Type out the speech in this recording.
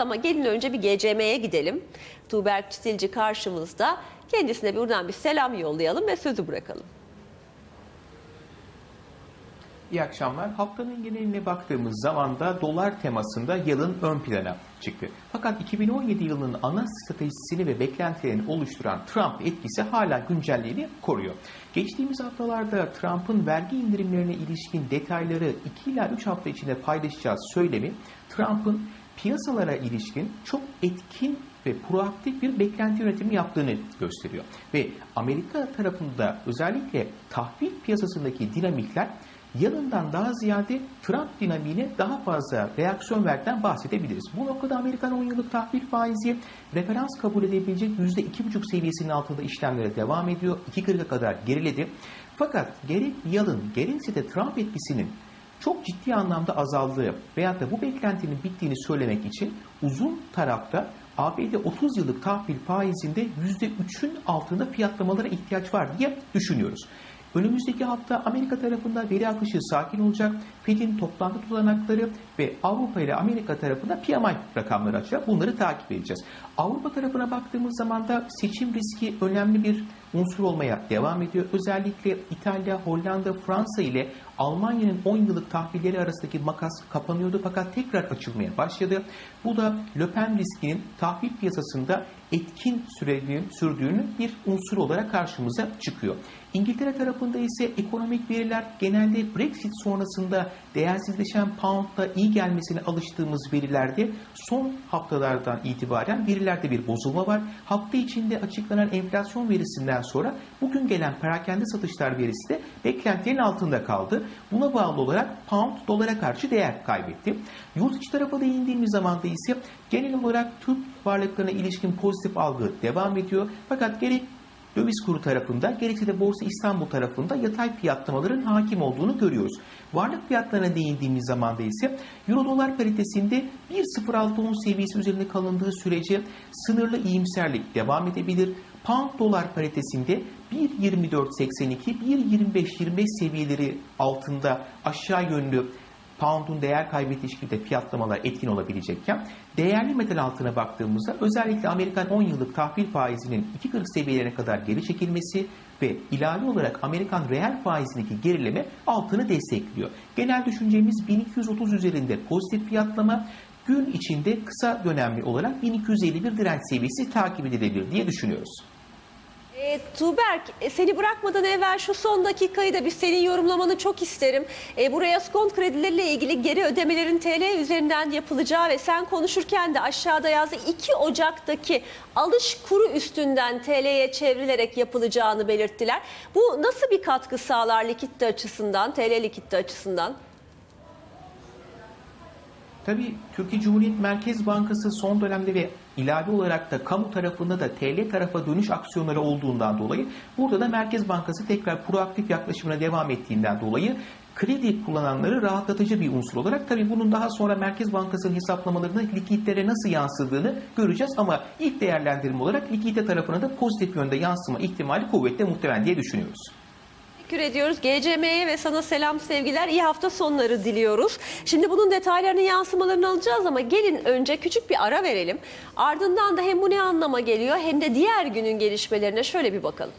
ama gelin önce bir GCM'ye gidelim. Tuğberk Çitilci karşımızda. Kendisine buradan bir selam yollayalım ve sözü bırakalım. İyi akşamlar. Haftanın geneline baktığımız zaman da dolar temasında yılın ön plana çıktı. Fakat 2017 yılının ana stratejisini ve beklentilerini oluşturan Trump etkisi hala güncelliğini koruyor. Geçtiğimiz haftalarda Trump'ın vergi indirimlerine ilişkin detayları 2 ila 3 hafta içinde paylaşacağız söylemi Trump'ın piyasalara ilişkin çok etkin ve proaktif bir beklenti yönetimi yaptığını gösteriyor. Ve Amerika tarafında özellikle tahvil piyasasındaki dinamikler yanından daha ziyade Trump dinamiğine daha fazla reaksiyon verdiğinden bahsedebiliriz. Bu noktada Amerikan 10 yıllık tahvil faizi referans kabul edebilecek %2,5 seviyesinin altında işlemlere devam ediyor. 2.40'a kadar geriledi. Fakat gerek yalın gerekse de Trump etkisinin çok ciddi anlamda azaldığı veyahut da bu beklentinin bittiğini söylemek için uzun tarafta ABD 30 yıllık tahvil faizinde %3'ün altında fiyatlamalara ihtiyaç var diye düşünüyoruz. Önümüzdeki hafta Amerika tarafında veri akışı sakin olacak. Fed'in toplantı tutanakları ve Avrupa ile Amerika tarafında PMI rakamları açacak. Bunları takip edeceğiz. Avrupa tarafına baktığımız zaman da seçim riski önemli bir unsur olmaya devam ediyor. Özellikle İtalya, Hollanda, Fransa ile Almanya'nın 10 yıllık tahvilleri arasındaki makas kapanıyordu fakat tekrar açılmaya başladı. Bu da Le Pen riskinin tahvil piyasasında etkin süreli, sürdüğünün bir unsur olarak karşımıza çıkıyor. İngiltere tarafında ise ekonomik veriler genelde Brexit sonrasında değersizleşen poundla iyi gelmesine alıştığımız verilerde son haftalardan itibaren verilerde bir bozulma var. Hafta içinde açıklanan enflasyon verisinden sonra bugün gelen perakende satışlar verisi de beklentilerin altında kaldı. Buna bağlı olarak pound dolara karşı değer kaybetti. Yurt içi tarafa değindiğimiz zaman da ise genel olarak Türk varlıklarına ilişkin pozitif algı devam ediyor. Fakat gerek döviz kuru tarafında gerekse de Borsa İstanbul tarafında yatay fiyatlamaların hakim olduğunu görüyoruz. Varlık fiyatlarına değindiğimiz zaman da ise Euro dolar paritesinde 1.0610 seviyesi üzerinde kalındığı sürece sınırlı iyimserlik devam edebilir. Pound dolar paritesinde 1.2482, 1.2525 seviyeleri altında aşağı yönlü pound'un değer kaybettiği şekilde fiyatlamalar etkin olabilecekken değerli metal altına baktığımızda özellikle Amerikan 10 yıllık tahvil faizinin 2.40 seviyelerine kadar geri çekilmesi ve ilave olarak Amerikan reel faizindeki gerileme altını destekliyor. Genel düşüncemiz 1230 üzerinde pozitif fiyatlama gün içinde kısa dönemli olarak 1251 direnç seviyesi takip edilebilir diye düşünüyoruz. E, Tuğberk seni bırakmadan evvel şu son dakikayı da bir senin yorumlamanı çok isterim. E, buraya skont kredileriyle ilgili geri ödemelerin TL üzerinden yapılacağı ve sen konuşurken de aşağıda yazdı 2 Ocak'taki alış kuru üstünden TL'ye çevrilerek yapılacağını belirttiler. Bu nasıl bir katkı sağlar likitte açısından, TL likitte açısından? Tabii Türkiye Cumhuriyet Merkez Bankası son dönemde ve ilave olarak da kamu tarafında da TL tarafa dönüş aksiyonları olduğundan dolayı burada da Merkez Bankası tekrar proaktif yaklaşımına devam ettiğinden dolayı kredi kullananları rahatlatıcı bir unsur olarak tabii bunun daha sonra Merkez Bankası'nın hesaplamalarında likitlere nasıl yansıdığını göreceğiz ama ilk değerlendirme olarak likidite tarafına da pozitif yönde yansıma ihtimali kuvvetle muhtemel diye düşünüyoruz. Teşekkür ediyoruz. GCM'ye ve sana selam sevgiler. İyi hafta sonları diliyoruz. Şimdi bunun detaylarını yansımalarını alacağız ama gelin önce küçük bir ara verelim. Ardından da hem bu ne anlama geliyor hem de diğer günün gelişmelerine şöyle bir bakalım.